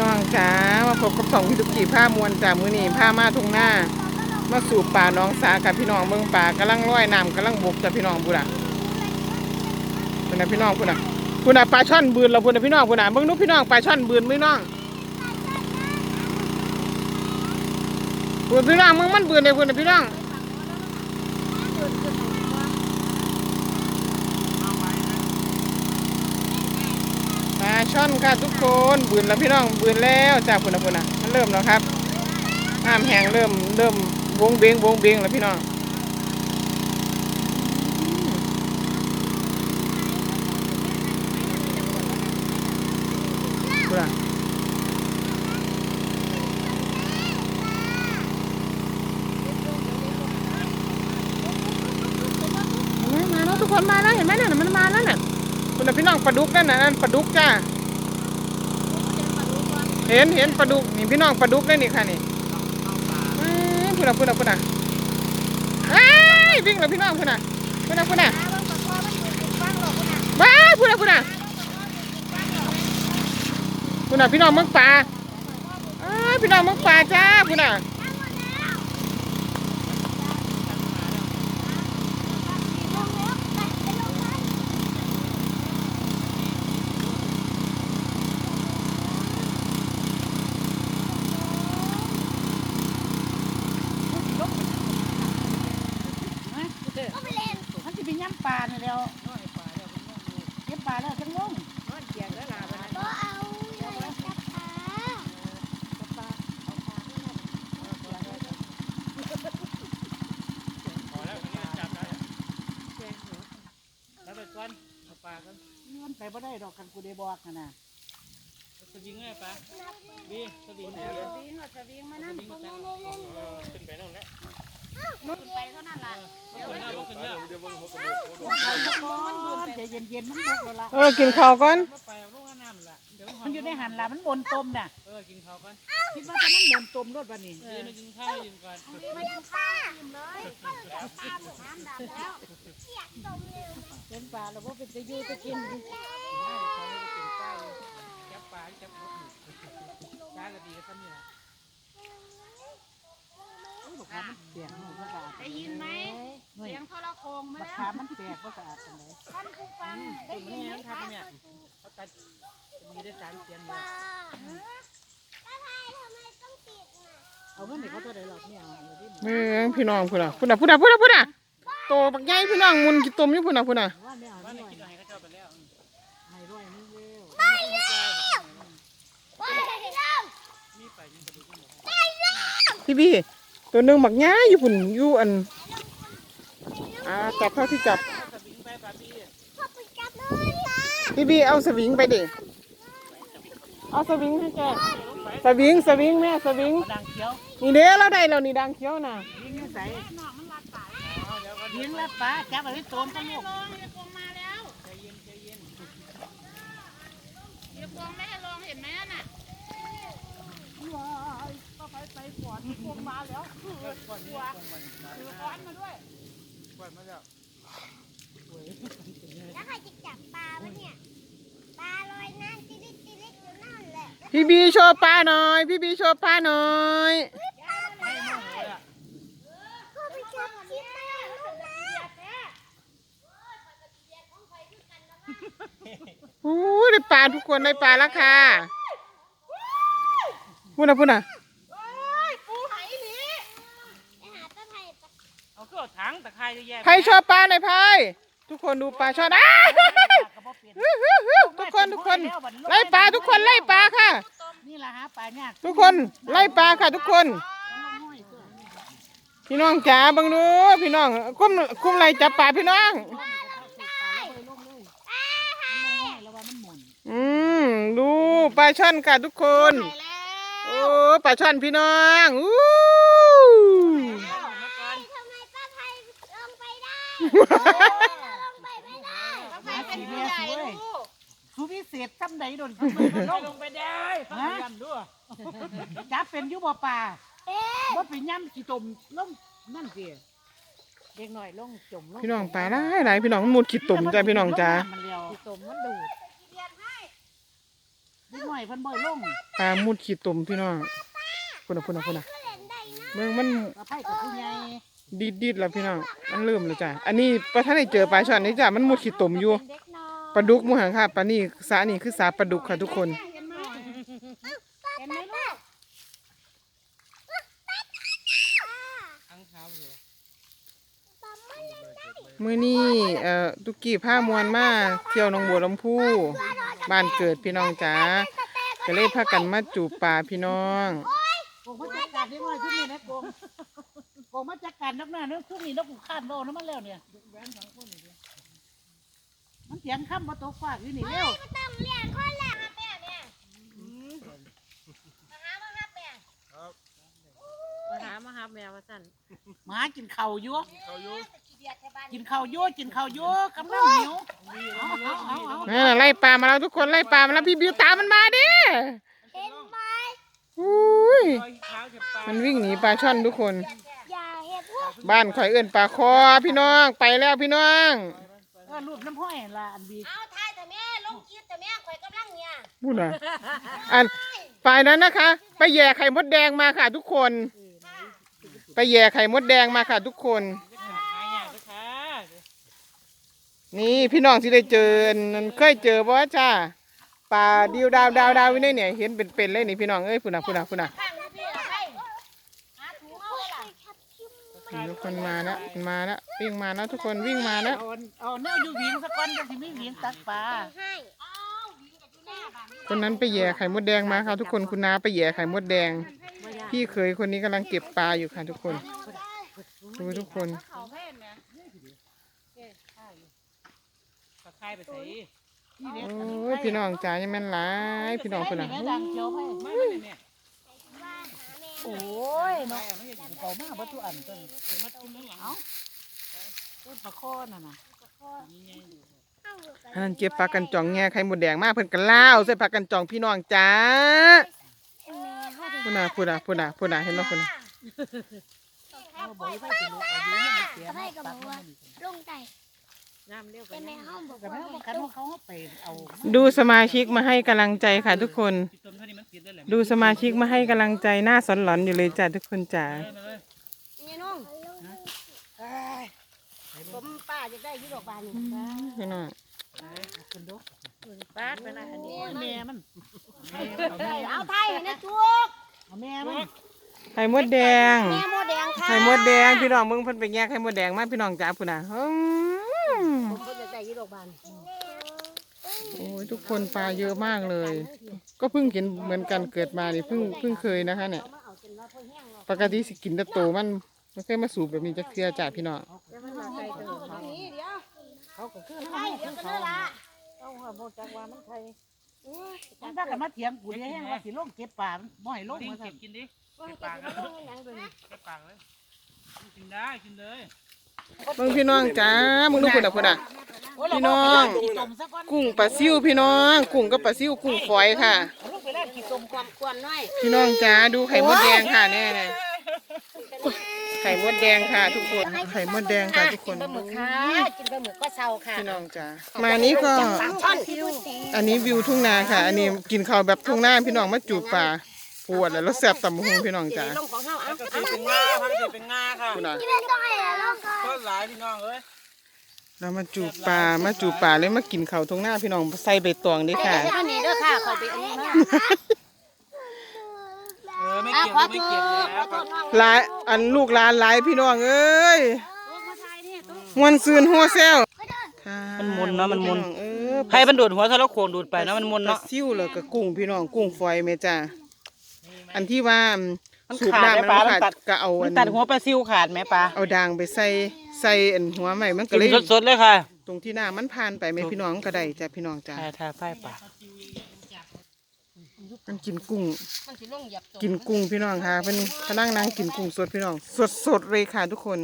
น้องจ๋ามาพบกับสองพิทุกีผ้ามวลจากมือนีผ้ามาทุ่งหน้า มาสู่ป่าน้องสากับพี่น้องเมืองป่ากำลังร้อยน้ำกำลังบกจากพี่น้องบุระพุ่นะพี่น้องพุ่นะพุ่นะปลาช่อนบืนเราพุ่นะพี่น้องพุ่นะเบิ่งดูพี่น้องปลาช่อนบืนพี่น้องพุ่นพี่น้องเมึงมันบืนเลยพุ่นนะพี่น้อง ปลาช่อนค่ะทุกคนบืนแล้วพี่น้องบืนแล้วจากพุ่นนะพุ่นนะมันเริ่มแล้วครับน้ำแห้งเริ่มเริ่มวงเบงวงเบงแล้วพี่น้องดูล่ะมามาแล้วทุกคนมาแล้วเห็นไหมน่ะมันมาแล้วน่ะ คุณน่ะพี่น้องปลาดุกนั่นน่ะนั่นปลาดุกจ้า เห็นเห็นปลาดุกนี่พี่น้องปลาดุกได้นี่ค่ะนี่เอ้ยพูดนะพูดนะพูดนะเอ้ยวิ่งเลยพี่น้องพูดนะพูดนะพูดนะว้ายพูดนะพูดนะพูดนะพี่น้องเมืองป่าเอ้ยพี่น้องเมืองป่าจ้าพูดนะ มันจะเป็นย่ำปลาเนี่ยแล้วเก็บปลาแล้วจังลงบ่เอาเลยจับปลาแล้วไปก่อนเอาปลาก่อนมันไปบ่ได้ดอกกันกูได้บอกนะนะสวิงเลยปลาดีสวิงเลยวิ่งสวิงมานั่นสวิงมาตั้งขึ้นไปนั่นแหละ ไปเท่านั้นล่ะขึ้นแล้วขึ้นแล้วใจเย็นๆมันบุกแล้วล่ะเออกินข้าวก่อนมาไปเอาลูกน้ำละเดี๋ยวมันอยู่ในหันล่ะมันบนต้มน่ะเออกินข้าวก่อนคิดว่าจะมันบนต้มรถวันนี้เดี๋ยวมากินข้าวกินก่อนไม่ต้องปลาเลยน้ำดำแล้วเสียดมเลยเป็นปลาแล้วว่าเป็นจะอยู่จะกินจับปลาจับปลาก็ดีก็นี่ละ บักขามัน เปียกหนูก็สะอาดได้ยินไหมเสียงโทรโขงมาบักแล้วขามันเปียกก็สะอาดจังเลยท่านผู้ฟังได้ตุ่มยินนี่ไหมยังคะทำเนี่ยเขาตัดมีได้สามเสียนเลยเอาเงินให้เขาตัวใดหรอกเนี่ยเอาอยู่ที่เมืองพี่น้องพูดนะพูดนะพูดนะพูดนะพูดนะโตบักใหญ่พี่น้องมุนกินต้มอยู่พูดนะพูดนะว่าไม่เอาว่าไม่ในเอาคิดอะไรก็เจ้าไปแล้วให้ร้อยนึงเร็วมีไปยังกระดูกยังหมดพี่บี้ ตัวหนึงบักใหญ่อยู่พุ่นอยู่อันอ่าจับเท่าที่จับสวิงไปปลาพี่พี่บี้เอาสวิงไปดิเอาสวิงให้แกสวิงสวิงแม่สวิงดังเขียวนี่เด้เราได้แล้วนี่ดังเขียวน่ะยิงใส่ยิงแล้วปลาจับเอาไว้โตนกันลูกเดี๋ยวพวงมาแล้วเดี๋ยวพวงไม่ให้ลองเห็นไหมน่ะก็ ไปไปก่อนพวกมาแล้วคือก่อนว่าคือก้อนมาด้วยปล่อยมาแล้วแล้วใครจะจับปลาวะเนี่ยปลาลอยน้ำติลิกติลิกอยู่นั่นแหละพี่บีโชว์ปลาหน่อย พี่บีโชว์ปลาหน่อยไม่โมโหเลยอะพ่อไปจับที่ปลาลูกนะอู้ได้ปลาทุกคนได้ปลาแล้วค่ะพูดนะพูดนะ ปูไหหลีไปหาตะไคร้ปะ เอา ก็ถังตะไคร้แยกใครชอบปลาหน่อยพายทุกคนดูปลาช่อนอ้าวทุกคนทุกคนไล่ปลาทุกคนไล่ปลาค่ะ นี่แหละฮะปลาเนี่ยทุกคนไล่ปลาค่ะ ทุกคน พี่น้องจ๋าบังดูพี่น้องคุ้มคุ้มไรจับปลาพี่น้องอืมดูปลาช่อนค่ะทุกคน โอ้ปลาช่อนพี่น้องอู้ สูพิเศษทำไหนโดนลงไปได้พยายามด้วยจับเป็นยุบ่ป่าเอ๊ะบ่เป็นย่ำกี่ตมลงนั่นสิเด็กหน่อยลงจมลงพี่น้องปลาหลายหลายพี่น้องมันมุดขีดตุ่มจ้ะพี่น้องจ้ามันเร็วกี่ตมมันดูดเรียนให้นิดหน่อยเพิ่นบ่อยลงปลามุดขี้ตุ่มพี่น้องพุ่นน่ะพุ่นน่ะพุ่นน่ะเล่นได้นะเมืองมันปลาไผ่กับผู้ใหญ่ ดิดดิดแล้วพี่น้องมันเริ่มแล้วจ้ะอันนี้ประท่านได้เจอปลาช่อนนี้จ้ะมันมุดขี้ตมอยู่ปลาดุกมูหังค่ะปลานี่สานี่คือสาปลาดุกค่ะทุกคนเห็นไหมเห็นไหมลูกทั้งเท้าอยู่ปั๊มมันเล่นได้มื้อนี้เอ่อตุกี้ผ้ามวนมาเที่ยวหนองบัวลำพูบ้านเกิดพี่น้องจ๋าก็เลยพากันมาจูบปลาพี่น้อง โกงมาจัดการนิดหน่อยขึ้นนี่นะโกงโกงมาจัดการนักหน้าเนื้อพวกนี้นักกูคาดโลน้ำมันแล้วเนี่ยมันเสียงค่ำมาตกฟากอยู่นี่เร็วก็ต้องเลี้ยงคนแหละครับแม่แม่มาหามาครับแม่มาหามาหาแมวว่าสั่นหมากินข้าวอยู่เขาอยู่ขี้เดียดแถวบ้านกินข้าวอยู่กินข้าวอยู่กำลังหิวเอาเอาเอาเอานั่นน่ะไล่ปลามาแล้วทุกคนไล่ปลามาแล้วพี่บิวตามมันมาดิเห็นไหมอุ้ยรอยเท้าจะปลามันวิ่งหนีปลาช่อนทุกคน บ้านข่อยเอื้นปลาคอพี่น้องไปแล้วพี่น้องเออรูปน้ำห้อยละอันบีเอาทายแต่แม่ลงคลิปแต่แม่ข่อยกำลังเนี่ยพูดนะอันฝ่ายนั้นนะคะ ไปแย่ไข่มดแดงมาค่ะทุกคน ไปแย่ไข่มดแดงมาค่ะทุกคนหายากเลยค่ะนี่พี่น้องที่ได้เจอนั่นเคยเจอบ่จ้าปลาดิวดาวดาวดาววินัยเนี่ยเห็นเป็นๆเลยนี่พี่น้องเอ้ยพุ่นน่ะพุ่นน่ะพุ่นน่ะ ข้างนี้พี่เอาไปหาถุงเอาไว้ล่ะ นี่ ทุกคนมาแล้วมันมาแล้ววิ่งมาแล้วทุกคนวิ่งมาแล้วเอาเอาแนวอยู่หวิงสักวันจะสิไม่หวิงตักปลาให้เอาหวีกับอยู่หน้าบ้านคนนั้นไปแย่ไข่มดแดงมาค่ะทุกคนคุณน้าไปแย่ไข่มดแดง พี่เคยคนนี้กำลังเก็บปลาอยู่ค่ะทุกคนดูทุกคนเขาแพทย์เนี่ยตะไคร้ไปใส่นี่เด็กโอ้ยพี่น้องจ๋ายังแม่นหลายพี่น้องคนน่ะ โอ้ยเนาะเขามาบัตถุอันต้นมาตุ้มข้างหลังเอาต้นปลาข้อน่ะนะเอาอยู่กันอันนั้นเก็บปลากันจ่องแง่ไข่มดแดงมากเพิ่นกันล่าวใส่ปลากันจ่องพี่น้องจ๋าแม่เขาดิพุ่นน่ะพุ่นน่ะพุ่นน่ะพุ่นน่ะเห็นบ่พุ่นน่ะเอาบ่อยไปสิลูกอายุยังไม่เสียให้ก็บอกว่าลงใจ น้ำเร็วไปแต่แม่นะห้องบอกแต่ว่าแม่ว่าคันว่าเขาไปเอาดูสมาชิกมาให้กำลังใจค่ะทุกคน พี่ต้นเท่านี้มันติดได้แหละดูสมาชิกมาให้กำลังใจหน้าสอนหลอนอยู่เลยจ้ะทุกคนจ๋ามาเลยนี่น้องผมป้าจะได้ยุดอกบานนี่พี่น้องคนดกปาดไปนะอันนี้แม่มันเอาไทยนะจุกเอาแม่มันไข่มดแดง แม่โมแดงค่ะไข่มดแดงพี่น้องมึงเพิ่นไปแง่ไข่มดแดงมาพี่น้องจ๋าพุ่นน่ะอืมานโอ้ยทุกคนปลาเยอะมากเลย ก็เพิ่งเห็นเหมือนกันเกิดมานี่เพิ่งเพิ่งเคยนะคะ เนี่ยมาเอาจนว่าพ่อแห้งหรอกปกติสิกินแต่โตมันไม่เคยมาสูบแบบนี้จะเคลียร์จ้ะพี่น้องนี่เดี๋ยวเขาก็คือไทยเดี๋ยวก็นั่นละเอาหัวโบจักว่ามันไทยมันถ้ากันมาเถียงกูเดี๋ยวแห้งว่าสิลงเก็บปลาบ่อยลงดิ้งมาเก็สั่บนกินดิว่าเก็บจะปากไปนะลงยังดูนี่เก็บปากเลยกินได้กินเลย มึงพี่น้องจ้ามึงดูพุ่นน่ะพุ่นน่ะพี่น้องกี่ตมซะก่อนกุ้งปลาซิวพี่น้อง กุ้งกับปลาซิวกุ้งฝอยค่ะเอาลงไปแล่กี่ตมความควรน้อยพี่น้องจ้าดูไข่มดแดงค่ะแน่ๆไข่มดแดงค่ะ ทุกคน ไข่มดแดงค่ะทุกคนปลาหมึกค่ะกินปลาหมึกก็เศร้าค่ะพี่น้องจ้ามานี้ก็ช่อนอันนี้วิวทุ่งนาค่ะ อันนี้กินข้าวแบบทุ่งนาพี่น้องมาจูบปลา ปวดแล้วแซ่บตำบักหุงพี่น้องจ้าลงของเฮาเอาก็คือเป็นงาพักคือเป็นงาค่ะคุณน่ะที่เป็นต้องให้ลงก่อนก็หลายพี่น้องเอ้ยเรามาจูบปลามาจูบปลาเลยมากินข้าวทุ่งนาพี่น้องใส่ใบตองเด้วยค่ะเท่านี้เด้อค่ะขอไปอันนี้นะเออไม่อะเก็บขอไม่โทเก็บษแล้วขอโทษน้องหลายอันลูกหลานหลายพี่น้องเอ้ยมาถ่ายนี่ตุ๊กมวนซืนหัวเซลค่ะมันมุนเนาะมันมุนเออใครมันดูดหัวถ้าเราโขงดูดไปเนาะมันมุนปลาเนาะซิวแล้วก็กุ้งพี่น้องกุ้งฝอยแม่จ้า อันที่ว่ามันสูบขาดน้ำไหมมันปลาขาดมันตัด ก็เอามัอันนตัดหัวปลาซิวขาดไหมปลาเอาด่างไปใส่ใส่อันหัวใหม่มันก็กินเลยสดๆเลยค่ะตรงที่หน้ามันผ่านไปแม่พี่น้องก็ได้จ้ะพี่น้องจ้าถ่ายถ่ายไพ่ปลามันกินกุ้ง มันสิลงเหยียบตัวกินกุ้งพี่น้องค่ะเป็นพนังนางกินกุ้งสดพี่น้อง สดสดๆเลยค่ะทุกคน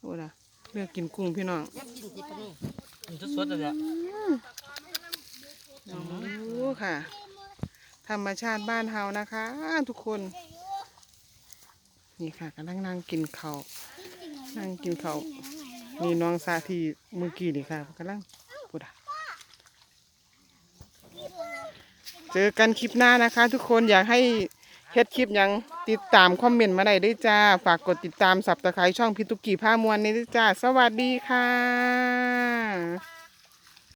โอ้ล่ะเลือกกินกุ้งพี่น้องยับกินสิปะนี่กินสดๆเลยอะโอ้ค่ะ ธรรมชาติบ้านเฮานะคะ ทุกคน นี่ค่ะกำลังนั่งกินเขานั่งกินเขานี่น้องสาธีเมื่อกี้นี่ค่ะกำลังพูดอะเจอกันคลิปหน้านะคะ ทุกคนอยากให้เฮ็ดคลิปยังติดตามคอมเมนต์มาได้ด้วยจ้า ฝากกดติดตามสับตะไคร้ช่องพิตุกีผ้ามวลนี้ด้วยจ้า สวัสดีค่ะ